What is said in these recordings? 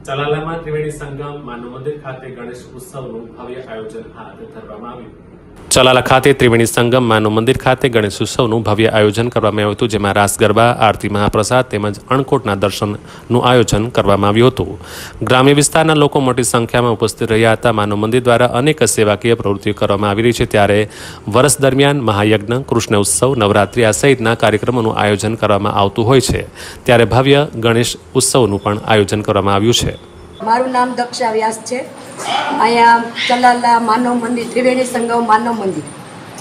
ચલાલામાં ત્રિવેણી સંગમ માનવ મંદિર ખાતે ગણેશ ઉત્સવનું ભવ્ય આયોજન હાથ ધરવામાં આવ્યું. ચલાલા ખાતે ત્રિવેણી સંગમ માનવ મંદિર ખાતે ગણેશ ઉત્સવનું ભવ્ય આયોજન કરવામાં આવ્યું હતું, જેમાં રાસ ગરબા, આરતી મહાપ્રસાદ તેમજ અણકોટના દર્શનનું આયોજન કરવામાં આવ્યું હતું. ગ્રામ્ય વિસ્તારના લોકો મોટી સંખ્યામાં ઉપસ્થિત રહ્યા હતા. માનવ મંદિર દ્વારા અનેક સેવાકીય પ્રવૃત્તિઓ કરવામાં આવી રહી છે. ત્યારે વર્ષ દરમિયાન મહાયજ્ઞ, કૃષ્ણ ઉત્સવ, નવરાત્રિ આ સહિતના કાર્યક્રમોનું આયોજન કરવામાં આવતું હોય છે. ત્યારે ભવ્ય ગણેશ ઉત્સવનું પણ આયોજન કરવામાં આવ્યું છે. મારું નામ દક્ષા વ્યાસ છે. અહીંયા ચલાલા માનવ મંદિર, ત્રિવેણી સંગમ માનવ મંદિર,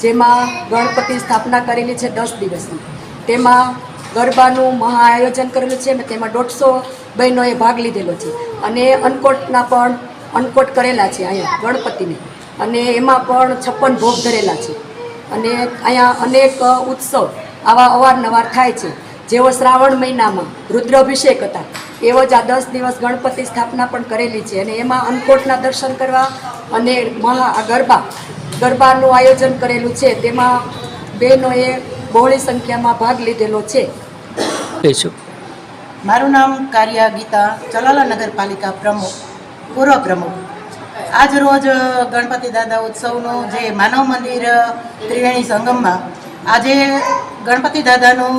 જેમાં ગણપતિ સ્થાપના કરેલી છે દસ દિવસની. તેમાં ગરબાનું મહા આયોજન કરેલું છે તેમાં દોઢસો બહેનોએ ભાગ લીધેલો છે. અને અનકોટના પણ અનકોટ કરેલા છે અહીંયા ગણપતિને. અને એમાં પણ છપ્પન ભોગ ધરેલા છે. અને અહીંયા અનેક ઉત્સવ આવા અવારનવાર થાય છે. જેઓ શ્રાવણ મહિનામાં રુદ્રાભિષેક હતા એવો જ આ દસ દિવસ ગણપતિ સ્થાપના પણ કરેલી છે અને એમાં અન્નકોટના દર્શન કરવા અને મહા ગરબા ગરબાનું આયોજન કરેલું છે. તેમાં બહેનોએ બહોળી સંખ્યામાં ભાગ લીધેલો છે. મારું નામ કાર્યા ગીતા ચલાલા નગરપાલિકા પ્રમુખ પૂર્વ પ્રમુખ. આજ રોજ ગણપતિ દાદા ઉત્સવનું જે માનવ મંદિર ત્રિવેણી સંગમમાં આજે ગણપતિ દાદાનું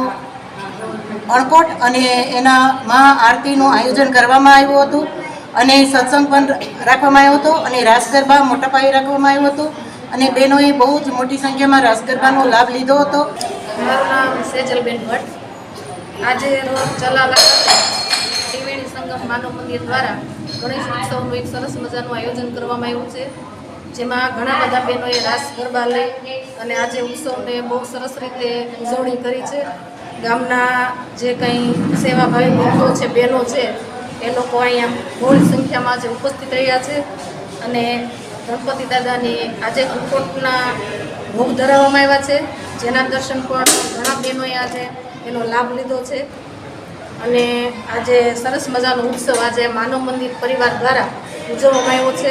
અણકોટ અને એના મહાઆરતીનું આયોજન કરવામાં આવ્યું હતું અને સત્સંગ પણ રાખવામાં આવ્યો હતો અને રાસ ગરબા મોટા પાયે રાખવામાં આવ્યો હતો અને બહેનોએ બહુ જ મોટી સંખ્યામાં રાસ ગરબાનો લાભ લીધો હતો. મારું નામ સેજલબેન ભટ્ટ. આજે રોજ ચલાલા ત્રિવેણી સંગમ માનવ મંદિર દ્વારા ગણેશ ઉત્સવનું એક સરસ મજાનું આયોજન કરવામાં આવ્યું છે. જેમાં ઘણા બધા બહેનોએ રાસ ગરબા લઈ અને આજે ઉત્સવને બહુ સરસ રીતે ઉજવણી કરી છે. ગામના જે કંઈ સેવાભાવી ભક્તો છે, બહેનો છે, એ લોકો અહીંયા બહોળી સંખ્યામાં જે ઉપસ્થિત રહ્યા છે અને ગણપતિ દાદાની આજે અંકોટના ભોગ ધરાવવામાં આવ્યા છે. જેના દર્શન પણ ઘણા બહેનોએ આજે એનો લાભ લીધો છે. અને આજે સરસ મજાનો ઉત્સવ આજે માનવ મંદિર પરિવાર દ્વારા ઉજવવામાં આવ્યો છે.